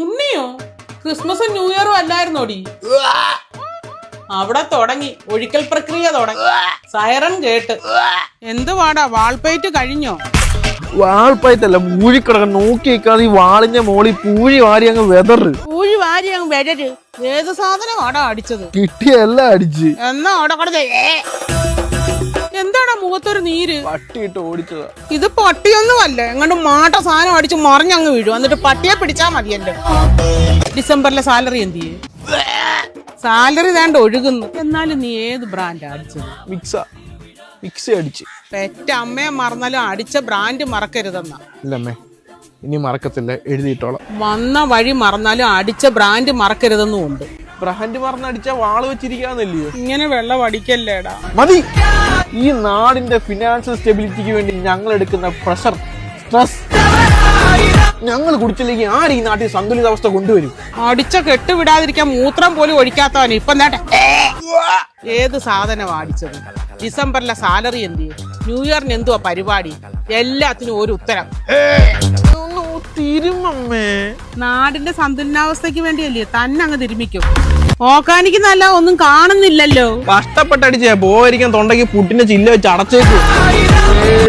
ഉണ്ണിയോ? ക്രിസ്മസും ന്യൂ ഇയറും അല്ലായിരുന്നോടി? അവിടെ തുടങ്ങി. ഒഴിക്കൽ പ്രക്രിയ തുടങ്ങി. സൈറൺ കേട്ട്. എന്തുവാടാ വാൾപ്പയറ്റ് കഴിഞ്ഞോ? വാൾപ്പയത്തല്ല പൂഴിക്കിടക്കാൻ നോക്കി നിൽക്കാതെ ഈ വാളിന്റെ മോളി പൂഴി വാരി അങ്ങ് വെതറ്. പൂഴി വാരി അങ്ങ് വെതറ് ഏത് സാധനമാടാ അടിച്ചത്? കിട്ടിയല്ല അടിച്ച്. എന്നാ അവിടെ കൊടുത്തേ മുഖത്തൊരു നീര്. പട്ടിയിട്ട് ഓടിച്ചതാ. ഇത് പട്ടിയൊന്നുമല്ല. എങ്ങോട്ട് മാട്ട സാധനം അടിച്ച് മറിഞ്ഞങ്ങ് വീഴും. എന്നിട്ട് പട്ടിയെ പിടിച്ചാ മതിയല്ലോ ഡിസംബറിലെ സാലറി എന്ത് ചെയ്യും സാലറി വേണ്ട ഒഴുകുന്നു. എന്നാലും നീ ഏത് ബ്രാൻഡ് അടിച്ചത്? മിക്സ. മിക്സി അടിച്ച്. പെറ്റ അമ്മയെ മറന്നാലും അടിച്ച ബ്രാൻഡ് മറക്കരുതെന്നാ. ഇല്ലമ്മേ ഇനി മറക്കത്തില്ല. എഴുതിയിട്ടോളാം. വന്ന വഴി മറന്നാലും അടിച്ച ബ്രാൻഡ് മറക്കരുതെന്നും ഉണ്ട് ബ്രാൻഡ് മറന്നടിച്ച വാൾ വെച്ചിരിക്കാന്നല്ലയോ ഇങ്ങനെ വെള്ളം അടിക്കല്ലേടാ. മതി. ഈ നാടിന്റെ ഫിനാൻഷ്യൽ സ്റ്റെബിലിറ്റിക്ക് വേണ്ടി ഞങ്ങൾ എടുക്കുന്ന പ്രഷർ സ്ട്രെസ് ഞങ്ങൾ കുടിച്ചില്ലെങ്കിൽ ആര് ഈ നാട്ടിൽ സന്തുലിതാവസ്ഥ കൊണ്ടുവരും? അടിച്ച കെട്ടുവിടാതിരിക്കാൻ മൂത്രം പോലും ഒഴിക്കാത്തവന് ഇപ്പം ഏത് സാധനം അടിച്ചത്? ഡിസംബറിലെ സാലറി എന്ത് ന്യൂ ഇയറിന് എന്തുവാ പരിപാടി? എല്ലാത്തിനും ഒരു ഉത്തരം. തിരുമമ്മേ. നാടിന്റെ സന്തുലനാവസ്ഥയ്ക്ക് വേണ്ടിയല്ലേ തന്നെ അങ്ങ് തിരുമിക്കും. ഓക്കാനിക്കുന്നല്ല ഒന്നും കാണുന്നില്ലല്ലോ. കഷ്ടപ്പെട്ടടിച്ചേ പോയിരിക്കാൻ തൊണ്ടയ്ക്ക് പുട്ടിന്റെ ചില്ല വെച്ച് അടച്ചേക്കും.